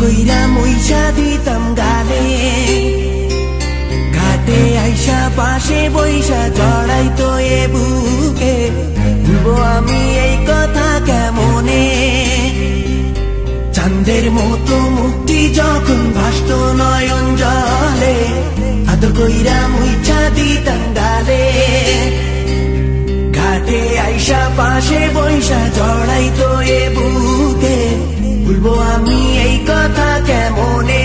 কইরা মইসা দিতাম গালে। ঘাটে আইসা পাশে বইসা জড়াই তো এ বুকে। ভুলবো আমি এই কথা কেমনে? চাঁদের মতো মুক্তি যখন ভাসত নয়ন জলে, আদর কইরা মুইছা দিতাম গালে। ঘাটে আইসা পাশে বৈশা জড়াই তো এ বুকে। ভুলবো আমি এই কথা কেমনে?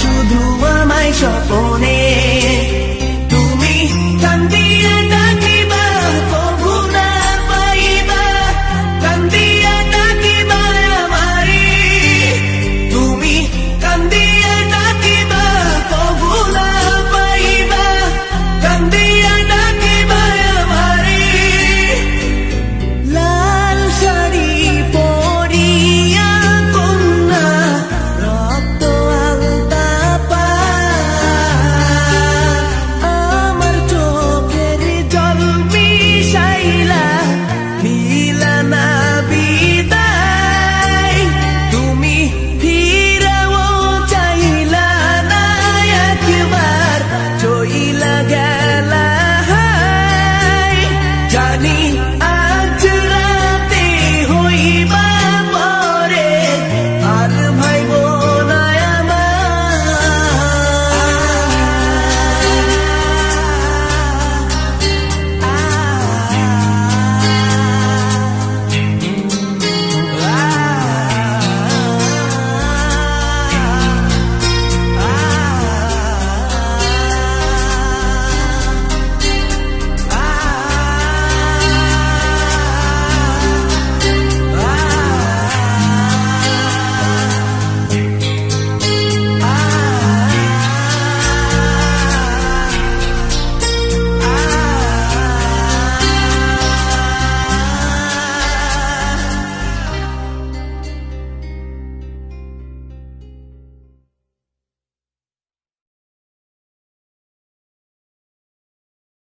শুধু আমায় স্বপনে